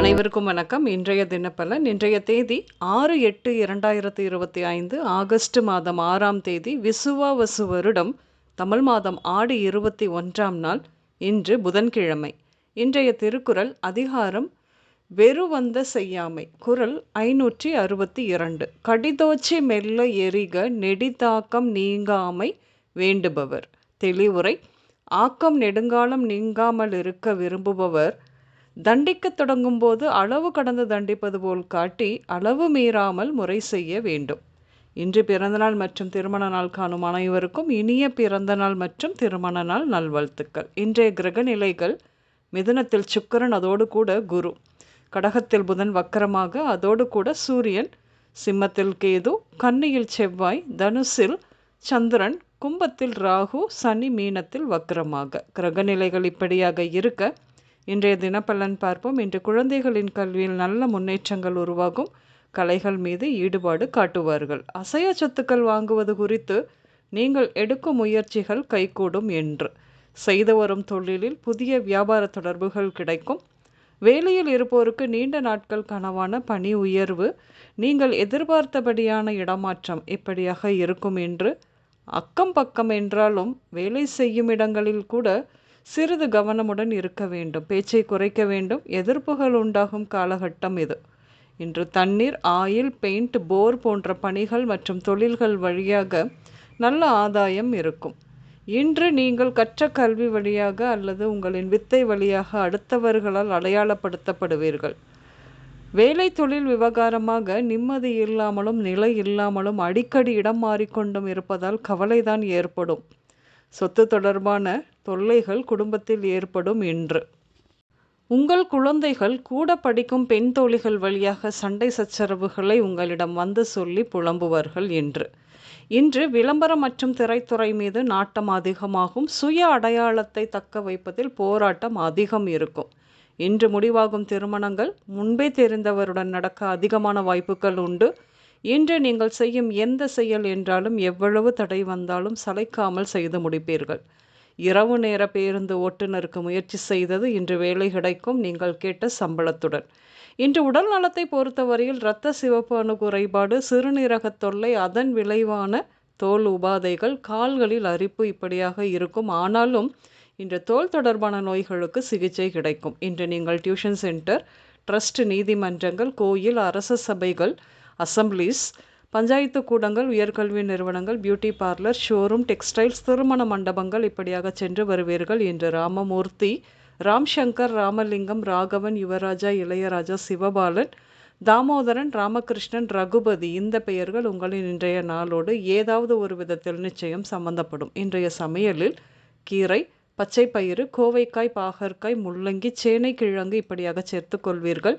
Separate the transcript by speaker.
Speaker 1: அனைவருக்கும் வணக்கம். இன்றைய தினப்பலன் இன்றைய தேதி ஆறு எட்டு இரண்டாயிரத்தி இருபத்தி ஐந்து ஆகஸ்ட் மாதம் ஆறாம் தேதி விசுவாவசு வருடம் தமிழ் மாதம் ஆடி இருபத்தி ஒன்றாம் நாள் இன்று புதன்கிழமை. இன்றைய திருக்குறள் அதிகாரம் வெறுவந்த செய்யாமை குரல் ஐநூற்றி அறுபத்தி இரண்டு. கடிதோச்சி மெல்ல எரிக நெடிதாக்கம் நீங்காமை வேண்டுபவர். தெளிவுரை ஆக்கம் நெடுங்காலம் நீங்காமல் இருக்க விரும்புபவர் தண்டிக்கத் தொடங்கும்போது அளவு கடந்து தண்டிப்பது போல் காட்டி அளவு மீறாமல் முறை செய்ய வேண்டும். இன்று பிறந்தநாள் மற்றும் திருமண நாள் காணும் அனைவருக்கும் இனிய பிறந்தநாள் மற்றும் திருமண நாள் நல்வாழ்த்துக்கள். இன்றைய கிரக நிலைகள் மிதுனத்தில் சுக்கரன் அதோடு கூட குரு. கடகத்தில் புதன் வக்கரமாக அதோடு கூட சூரியன். சிம்மத்தில் கேது கன்னியில் செவ்வாய் தனுசில் சந்திரன் கும்பத்தில் ராகு சனி மீனத்தில் வக்கரமாக. கிரகநிலைகள் இப்படியாக இருக்க இன்றைய தினப்பலன் பார்ப்போம். இன்று குழந்தைகளின் கல்வியில் நல்ல முன்னேற்றங்கள் உருவாகும். கலைகள் மீது ஈடுபாடு காட்டுவார்கள். அசைய சொத்துக்கள் வாங்குவது குறித்து நீங்கள் எடுக்கும் முயற்சிகள் கைகூடும் என்று. செய்து வரும் தொழிலில் புதிய வியாபார தொடர்புகள் கிடைக்கும். வேலையில் இருப்போருக்கு நீண்ட நாட்கள் கனவான பணி உயர்வு நீங்கள் எதிர்பார்த்தபடியான இடமாற்றம் இப்படியாக இருக்கும் என்று அக்கம் பக்கம் என்றாலும் வேலை செய்யும் இடங்களில் கூட சிறிது கவனமுடன் இருக்க வேண்டும். பேச்சை குறைக்க வேண்டும். எதிர்ப்புகள் உண்டாகும் காலகட்டம் இது. இன்று தண்ணீர் ஆயில் பெயிண்ட் போர் போன்ற பணிகள் மற்றும் தொழில்கள் வழியாக நல்ல ஆதாயம் இருக்கும். இன்று நீங்கள் கற்ற கல்வி வழியாக அல்லது உங்களின் வித்தை வழியாக அடுத்தவர்களால் அடையாளப்படுத்தப்படுவீர்கள். வேலை தொழில் விவகாரமாக நிம்மதி இல்லாமலும் நிலை இல்லாமலும் அடிக்கடி இடம் மாறிக்கொண்டும் இருப்பதால் கவலைதான் ஏற்படும். சொத்து தொடர்பான தொல்லைகள் குடும்பத்தில் ஏற்படும் என்று உங்கள் குழந்தைகள் கூட படிக்கும் பெண் தோழிகள் வழியாக சண்டை சச்சரவுகளை உங்களிடம் வந்து சொல்லி புலம்புவார்கள் என்று இன்று விளம்பரம் மற்றும் திரைத்துறை மீது நாட்டம் அதிகமாகும். சுய அடையாளத்தை தக்க வைப்பதில் போராட்டம் அதிகம் இருக்கும். இன்று முடிவாகும் திருமணங்கள் முன்பே தெரிந்தவருடன் நடக்க அதிகமான வாய்ப்புகள் உண்டு. இன்று நீங்கள் செய்யும் எந்த செயல் என்றாலும் எவ்வளவு தடை வந்தாலும் சளைக்காமல் செய்து முடிப்பீர்கள். இரவு நேர பேருந்து ஓட்டுநருக்கு முயற்சி செய்தது இன்று வேலை கிடைக்கும் நீங்கள் கேட்ட சம்பளத்துடன். இன்று உடல் நலத்தை பொறுத்தவரையில் இரத்த சிவப்பு அணு குறைபாடு சிறுநீரக தொல்லை அதன் விளைவான தோல் உபாதைகள் கால்களில் அரிப்பு இப்படியாக இருக்கும். ஆனாலும் இன்று தோல் தொடர்பான நோய்களுக்கு சிகிச்சை கிடைக்கும். இன்று நீங்கள் டியூஷன் சென்டர் ட்ரஸ்ட் நீதிமன்றங்கள் கோயில் அரச சபைகள் அசம்பிளிஸ் பஞ்சாயத்து கூடங்கள் உயர்கல்வி நிறுவனங்கள் பியூட்டி பார்லர் ஷோரூம் டெக்ஸ்டைல்ஸ் திருமண மண்டபங்கள் இப்படியாக சென்று வருவீர்கள் என்று ராமமூர்த்தி ராம் சங்கர் ராமலிங்கம் ராகவன் யுவராஜா இளையராஜா சிவபாலன் தாமோதரன் ராமகிருஷ்ணன் ரகுபதி இந்த பெயர்கள் உங்களின் இன்றைய நாளோடு ஏதாவது ஒரு விதத்தில் நிச்சயம் சம்பந்தப்படும். இன்றைய சமையலில் கீரை பச்சை பயிறு கோவைக்காய் பாகற்காய் முள்ளங்கி சேனை கிழங்கு இப்படியாக சேர்த்து கொள்வீர்கள்.